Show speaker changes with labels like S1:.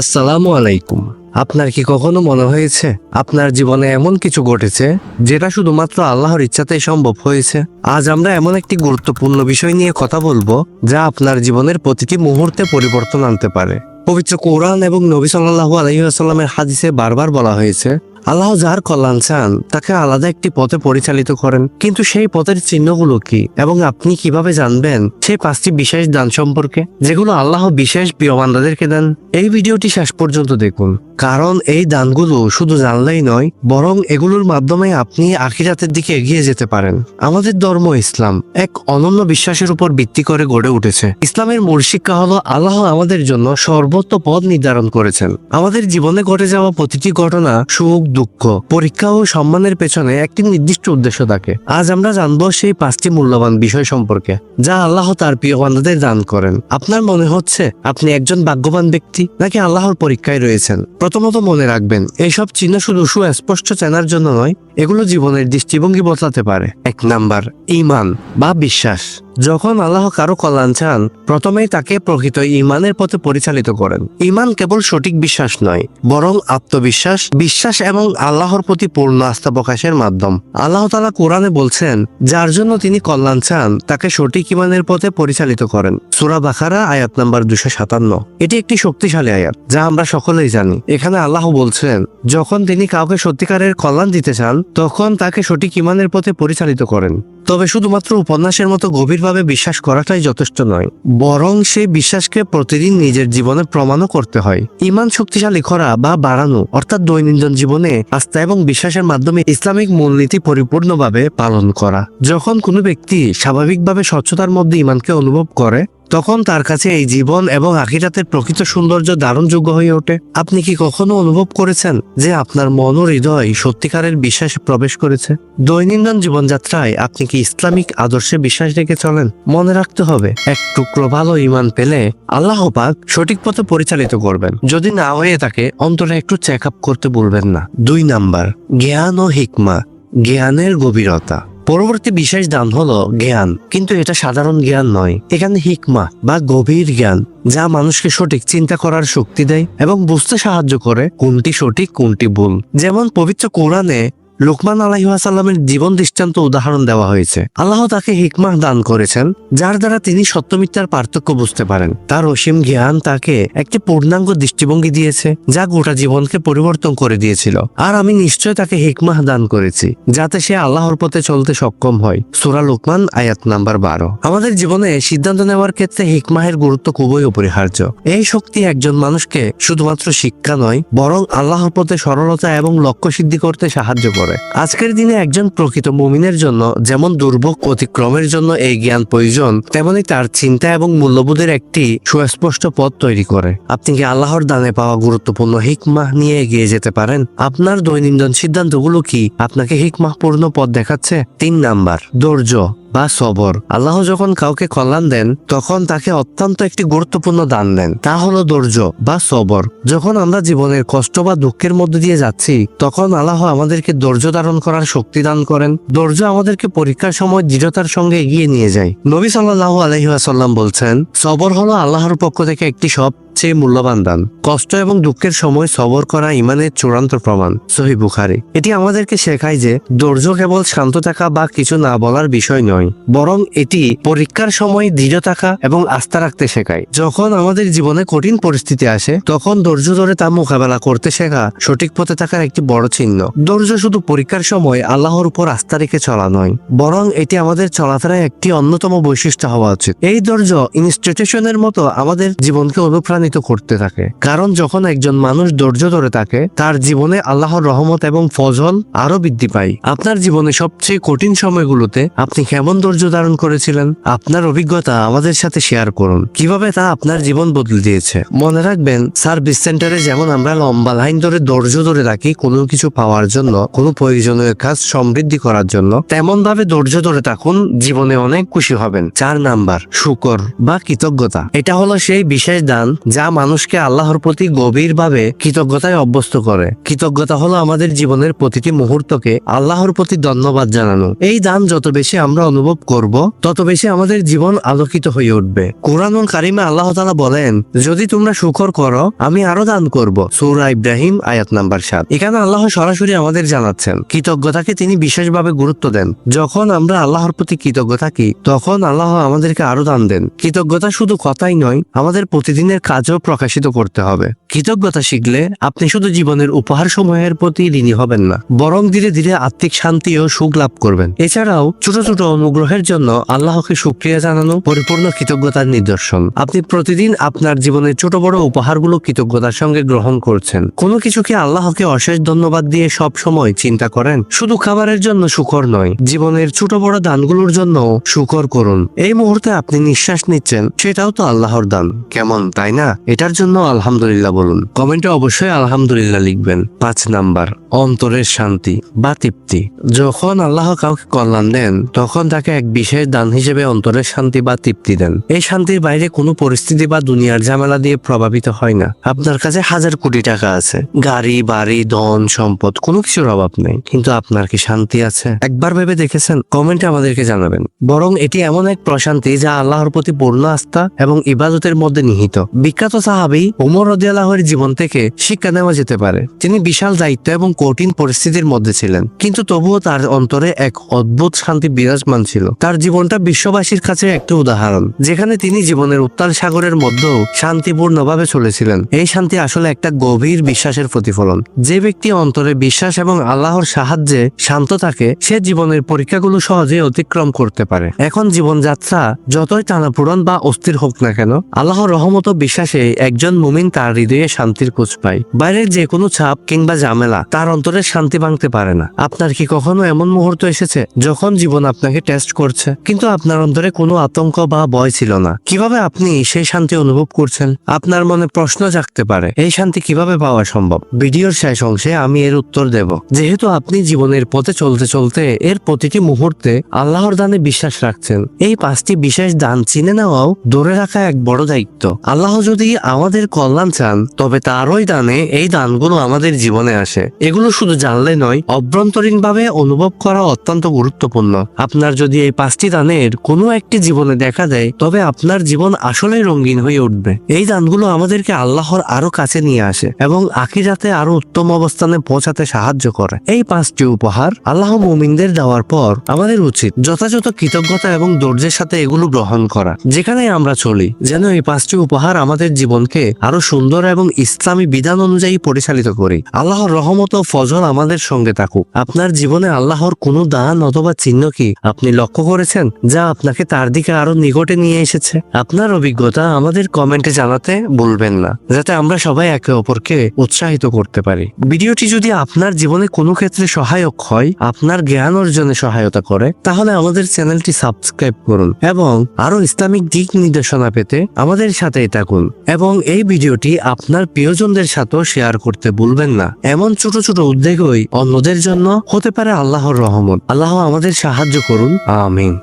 S1: আসসালামু আলাইকুম। আপনার কি কখনো মনে হয়েছে আপনার জীবনে এমন কিছু ঘটেছে যেটা শুধুমাত্র আল্লাহর ইচ্ছাতেই সম্ভব হয়েছে? আজ আমরা এমন একটি গুরুত্বপূর্ণ বিষয় নিয়ে কথা বলব যা আপনার জীবনের প্রতিটি মুহূর্তে পরিবর্তন আনতে পারে। পবিত্র কোরআন এবং নবী সাল্লাহু আলহিহাস্লামের হাদিসে বারবার বলা হয়েছে আল্লাহ যার কল্যাণ চান, তাকে আলাদা একটি পথে পরিচালিত করেন। কিন্তু সেই পথের চিহ্নগুলো কি? এবং আপনি কীভাবে জানবেন সেই পাঁচটি বিশেষ দান সম্পর্কে? যেগুলো আল্লাহ বিশেষ প্রিয় বান্দাদেরকে দেন। এই ভিডিওটি শেষ পর্যন্ত দেখুন। কারণ এই দানগুলো শুধু জানলেই নয়, বরং এগুলোর মাধ্যমে আপনি আখিরাতের দিকে এগিয়ে যেতে পারেন। আমাদের ধর্ম ইসলাম এক অনন্য বিশ্বাসের উপর ভিত্তি করে গড়ে উঠেছে। ইসলামের মূল শিক্ষা হলো, আল্লাহ আমাদের জন্য সর্বোচ্চ পথ নির্ধারণ করেছেন। আমাদের জীবনে ঘটে যাওয়া প্রতিটি ঘটনা সুখ দুঃখ। পরীক্ষা ও সম্মানের পেছনে একটি নির্দিষ্ট উদ্দেশ্য থাকে। আজ আমরা জানব সেই পাঁচটি মূল্যবান বিষয় সম্পর্কে, যা আল্লাহ তার প্রিয় বান্দাদের দান করেন। আপনার মনে হচ্ছে আপনি একজন ভাগ্যবান ব্যক্তি, নাকি আল্লাহর পরীক্ষায় রয়েছেন? প্রথমত মনে রাখবেন, এইসব চিহ্ন শুধু সুস্পষ্ট চেনার জন্য নয়, এগুলো জীবনের দৃষ্টিভঙ্গি বদলাতে পারে। এক নাম্বার ইমান বা বিশ্বাস। যখন আল্লাহ কারও কল্যাণ চান, প্রথমেই তাকে প্রকৃত ইমানের পথে পরিচালিত করেন। ইমান কেবল সঠিক বিশ্বাস নয়, বরং আত্মবিশ্বাস, বিশ্বাস এবং আল্লাহর প্রতি পূর্ণ আস্থা প্রকাশের মাধ্যম। আল্লাহ তালা কোরআনে বলছেন, যার জন্য তিনি কল্যাণ চান, তাকে সঠিক ইমানের পথে পরিচালিত করেন। সুরা বাখারা আয়াত নাম্বার দুশো সাতান্ন। এটি একটি শক্তিশালী আয়াত, যা আমরা সকলেই জানি। এখানে আল্লাহ বলছেন, যখন তিনি কাউকে সত্যিকারের কল্যাণ দিতে চান, তখন তাকে সঠিক ইমানের পথে পরিচালিত করেন। তবে শুধুমাত্র উপন্যাসের মতো গভীরভাবে বিশ্বাস করাটাই যথেষ্ট নয়, বরং সেই বিশ্বাসকে প্রতিদিন নিজের জীবনে প্রমাণও করতে হয়। ইমান শক্তিশালী করা বা বাড়ানো, অর্থাৎ দৈনন্দিন জীবনে আস্থা এবং বিশ্বাসের মাধ্যমে ইসলামিক মূলনীতি পরিপূর্ণভাবে পালন করা। যখন কোনো ব্যক্তি স্বাভাবিকভাবে স্বচ্ছতার মধ্যে ইমানকে অনুভব করে তখন তার কাছে এই জীবন এবং আখিরাতের প্রকৃত সৌন্দর্য দারুণযোগ্য হয়ে ওঠে। আপনি কি কখনো অনুভব করেছেন যে আপনার মন ও হৃদয় সত্যিকারের বিশ্বাসে প্রবেশ করেছে? দৈনন্দিন জীবনযাত্রায় আপনি কি ইসলামিক আদর্শে বিশ্বাস রেখে চলেন? মনে রাখতে হবে, এক টুকরো ভালো ইমান পেলে আল্লাহ পাক সঠিক পথে পরিচালিত করবেন। যদি না হয়ে থাকে, অন্তরে একটু চেক আপ করতে বলবেন না। দুই নাম্বার, জ্ঞান ও হিকমা, জ্ঞানের গভীরতা। পরবর্তী বিশেষ দান হলো জ্ঞান, কিন্তু এটা সাধারণ জ্ঞান নয়। এখানে হিকমা বা গভীর জ্ঞান, যা মানুষকে সঠিক চিন্তা করার শক্তি দেয় এবং বুঝতে সাহায্য করে কোনটি সঠিক, কোনটি ভুল। যেমন পবিত্র কোরআনে লোকমান আলাইহাসাল্লামের জীবন দৃষ্টান্ত উদাহরণ দেওয়া হয়েছে। আল্লাহ তাকে হিকমা দান করেছেন, যার দ্বারা তিনি সত্যমিথ্যার পার্থক্য বুঝতে পারেন। তার অসীম জ্ঞান তাকে একটি পূর্ণাঙ্গ দৃষ্টিভঙ্গি দিয়েছে, যা গোটা জীবনকে পরিবর্তন করে দিয়েছিল। আর আমি নিশ্চয় তাকে হিকমাহ দান করেছি, যাতে সে আল্লাহর পথে চলতে সক্ষম হয়। সুরা লোকমান, আয়াত নাম্বার বারো। আমাদের জীবনে সিদ্ধান্ত নেওয়ার ক্ষেত্রে হিকমাহের গুরুত্ব খুবই অপরিহার্য। এই শক্তি একজন মানুষকে শুধুমাত্র শিক্ষা নয়, বরং আল্লাহর পথে সরলতা এবং লক্ষ্য সিদ্ধি করতে সাহায্য করে। আজকের দিনে একজন প্রকৃত মুমিনের জন্য যেমন দুর্ভোগ অতিক্রমের জন্য এই জ্ঞান প্রয়োজন, তেমনি তার চিন্তা এবং মূল্যবোধের একটি সুস্পষ্ট পথ তৈরি করে। আপনি কি আল্লাহর দানে পাওয়া গুরুত্বপূর্ণ হিকমাহ নিয়ে এগিয়ে যেতে পারেন? আপনার দৈনন্দিন সিদ্ধান্তগুলো কি আপনাকে হিকমাহ পূর্ণ পথ দেখাচ্ছে? তিন নাম্বার, ধৈর্য। বা সবর। আল্লাহ যখন কাউকে কল্যাণ দেন, তখন তাকে অত্যন্ত একটি গুরুত্বপূর্ণ দান দেন। তা হলো ধৈর্য বা সবর। যখন আমরা জীবনের কষ্ট বা দুঃখের মধ্যে দিয়ে যাচ্ছি, তখন আল্লাহ আমাদেরকে ধৈর্য ধারণ করার শক্তি দান করেন। ধৈর্য আমাদেরকে পরীক্ষার সময় দৃঢ়তার সঙ্গে এগিয়ে নিয়ে যায়। নবী সাল্লাহ আলহিহাসাল্লাম বলছেন, সবর হলো আল্লাহর পক্ষ থেকে একটি সবচেয়ে মূল্যবান দান। কষ্ট এবং দুঃখের সময় সবর করা ইমানের চূড়ান্ত প্রমাণ, সহি বুখারি। এটি আমাদেরকে শেখায় যে, ধৈর্য কেবল শান্ত থাকা বা কিছু না বলার বিষয় নয়, বরং এটি পরীক্ষার সময় দৃঢ় থাকা এবং আস্থা রাখতে শেখায়। যখন আমাদের জীবনে কঠিন পরিস্থিতি আসে, তখন ধৈর্য ধরে তা মোকাবেলা করতে শেখা সঠিক পথে থাকার একটি বড় চিহ্ন। ধৈর্য শুধু পরীক্ষার সময় আল্লাহর উপর আস্থা রেখে চলা নয়, বরং এটি আমাদের চলাফেরায় একটি অন্যতম বৈশিষ্ট্য হওয়া উচিত। এই ধৈর্য ইনস্টিটিউশনের মতো আমাদের জীবনকে অনুপ্রাণিত করতে থাকে। কারণ যখন একজন মানুষ ধৈর্য ধরে থাকে, তার জীবনে আল্লাহর রহমত এবং ফজল আরও বৃদ্ধি পায়। আপনার জীবনে সবচেয়ে কঠিন সময়গুলোতে আপনি কেমন ধৈর্য ধারণ করেছিলেন? আপনার অভিজ্ঞতা আমাদের সাথে শেয়ার করুন। কীভাবে তা আপনার জীবন বদলে দিয়েছে? মনে রাখবেন, সার্ভিস সেন্টারে যেমন আমরা লম্বা লাইন ধরে ধৈর্য ধরে রাখি, কোনো কিছু পাওয়ার জন্য, কোনো প্রয়োজনীয় কাজ সমৃদ্ধি করার জন্য তেমন ভাবে ধৈর্য ধরে থাকুন, জীবনে অনেক খুশি হবেন। চার নাম্বার, শুকর বা কৃতজ্ঞতা। এটা হলো সেই বিশেষ দান যা মানুষকে আল্লাহর প্রতি গভীরভাবে কৃতজ্ঞতায় অভ্যস্ত করে। কৃতজ্ঞতা হলো আমাদের জীবনের প্রতিটি মুহূর্তকে আল্লাহর প্রতি ধন্যবাদ জানানো। এই দান যত বেশি আমরা অনুভব করব, তত বেশি আমাদের জীবন আলোকিত হয়ে উঠবে। কোরআন কারিমে আল্লাহ তাআলা বলেন, যদি তোমরা শুকর করো, আমি আরও দান করব। সূরা ইব্রাহিম, আয়াত নাম্বার সাত। এখানে আল্লাহ সরাসরি আমাদের জানাচ্ছেন, কৃতজ্ঞতাকে তিনি বিশেষভাবে গুরুত্ব দেন। যখন আমরা আল্লাহর প্রতি কৃতজ্ঞ থাকি, তখন আল্লাহ আমাদেরকে আরও দান দেন। কৃতজ্ঞতা শুধু কথাই নয়, আমাদের প্রতিদিনের কাজও প্রকাশিত করতে হবে। কৃতজ্ঞতা শিখলে আপনি শুধু জীবনের উপহার সময়ের প্রতি ঋণী হবেন না বরং ধীরে ধীরে আত্মিক শান্তি ও সুখ লাভ করবেন। এছাড়াও ছোট ছোট অনুগ্রহের জন্য আল্লাহকে সুক্রিয়া জানানো পরিপূর্ণ কৃতজ্ঞতার নিদর্শন। আপনি প্রতিদিন আপনার জীবনের ছোট বড় উপহারগুলো কৃতজ্ঞতার সঙ্গে গ্রহণ করছেন। কোনো কিছুকে আল্লাহকে অশেষ ধন্যবাদ দিয়ে সব সময় চিন্তা করেন? শুধু খাবারের জন্য শুকর নয় জীবনের ছোট বড় দানগুলোর জন্য শুকর করুন। এই মুহূর্তে আপনি নিঃশ্বাস নিচ্ছেন সেটাও তো আল্লাহর দান। কেমন তাই না? এটার জন্য আলহামদুলিল্লাহ বলুন। কমেন্টে অবশ্যই আলহামদুলিল্লাহ লিখবেন। পাঁচ নাম্বার, অন্তরের শান্তি বা তৃপ্তি। যখন আল্লাহ কাউকে কল্যাণ দেন, তখন তাকে এক বিশেষ দান হিসেবে অন্তরের শান্তি বা তৃপ্তি দেন। এই শান্তির বাইরে কোনো পরিস্থিতি বা দুনিয়ার ঝামেলা দিয়ে প্রভাবিত হয় না। আপনার কাছে হাজার কোটি টাকা আছে। গাড়ি, বাড়ি, ধন, সম্পদ, কোনো কিছুর অভাব নেই। কিন্তু আপনার কি শান্তি আছে? একবার ভেবে দেখেছেন? কমেন্টে আমাদেরকে জানাবেন। বরং এটি এমন এক প্রশান্তি যা আল্লাহর প্রতি পূর্ণ আস্থা এবং ইবাদতের মধ্যে নিহিত। বিখ্যাত সাহাবি উমর রদিয়াল্লাহর জীবন থেকে শিক্ষা নেওয়া যেতে পারে। তিনি বিশাল দায়িত্ব এবং কঠিন পরিস্থিতির মধ্যে ছিলেন। কিন্তু তবুও তার অন্তরে এক অদ্ভুত শান্তি বিরাজমান ছিল। তার জীবনটা বিশ্ববাসীর কাছে একটি উদাহরণ, যেখানে তিনি জীবনের উত্তাল সাগরের মধ্যেও শান্তিপূর্ণভাবে চলেছিলেন। এই শান্তি আসলে একটা গভীর বিশ্বাসের প্রতিফলন। যে ব্যক্তি অন্তরে বিশ্বাস এবং আল্লাহর সাহায্যে শান্ত থাকে, সে জীবনের পরীক্ষাগুলো সহজে অতিক্রম করতে পারে। এখন জীবনযাত্রা যতই টানাপূরণ বা অস্থির হোক না কেন, আল্লাহর রহমত ও বিশ্বাসে একজন মুমিন তার হৃদয়ে শান্তির খোঁজ পায়। বাইরের যে কোনো চাপ কিংবা ঝামেলা তার অন্তরে শান্তি ভাঙতে পারে না। আপনার কি কখনো এমন মুহূর্ত এসেছে যখন জীবন আপনাকে টেস্ট করছে? কিন্তু আপনার অন্তরে কোনো আতঙ্ক বা ভয় ছিল না। কীভাবে আপনি সেই শান্তি অনুভব করছেন? আপনার মনে প্রশ্ন জাগতে পারে, এই শান্তি কীভাবে পাওয়া সম্ভব? ভিডিওর শেষ অংশে আমি এর উত্তর দেব। যেহেতু আপনি জীবনের পথে চলতে চলতে এর প্রতিটি মুহূর্তে আল্লাহর দানে বিশ্বাস রাখছেন, এই পাঁচটি বিশেষ দান চিনে নেওয়াও ধরে রাখা এক বড় দায়িত্ব। আল্লাহ যদি আমাদের কল্যাণ চান, তবে তারই দানে এই দানগুলো আমাদের জীবনে আসে। এগুলো শুধু জানলে নয় অভ্যন্তরীণ ভাবে অনুভব করা অত্যন্ত গুরুত্বপূর্ণ। আপনার যদি এই পাঁচটি দানের কোনো একটি জীবনে দেখা দেয়, তবে আপনার জীবন আসলে রঙিন হয়ে উঠবে। এই দানগুলো আমাদেরকে আল্লাহর আরও কাছে নিয়ে আসে এবং আখিরাতে আরও উত্তম অবস্থানে পৌঁছাতে সাহায্য করে। এই পাঁচটি উপহার আল্লাহ মুমিনদের দেওয়ার পর আমাদের উচিত যথাযথ কৃতজ্ঞতা এবং ধৈর্যের সাথে এগুলো গ্রহণ করা। যেখানে আমরা চলি, যেন এই পাঁচটি উপহার আমাদের জীবনকে আরও সুন্দর এবং ইসলামী বিধান অনুযায়ী পরিচালিত করি। আল্লাহর রহমত ও ফজল আমাদের সঙ্গে থাকুক। আপনার জীবনে আল্লাহর কোনো দান অথবা চিহ্ন কি আপনি লক্ষ্য করেছেন যা আপনাকে তার দিকে আরও নিকটে নিয়ে এসেছে? আপনার অভিজ্ঞতা আমাদের কমেন্টে জানাতে ভুলবেন না, যাতে আমরা সবাই একে অপরকে উৎসাহিত করতে পারি। ভিডিওটি যদি আপনার জীবনে কোনো ক্ষেত্রে সহায়ক হয়, আপনার জ্ঞান অর্জনে সহায়তা করে, তাহলে আমাদের চ্যানেলটি সাবস্ক্রাইব করুন এবং আরও ইসলামিক দিক নির্দেশনা পেতে আমাদের সাথেই থাকুন। এবং এই ভিডিওটি আপনার প্রিয়জনদের সাথেও শেয়ার করতে ভুলবেন না। এমন ছোট ছোট উদ্বেগই অন্যদের জন্য হতে পারে আল্লাহর রহমত। আল্লাহ আমাদের সাহায্য করুন। আমিন।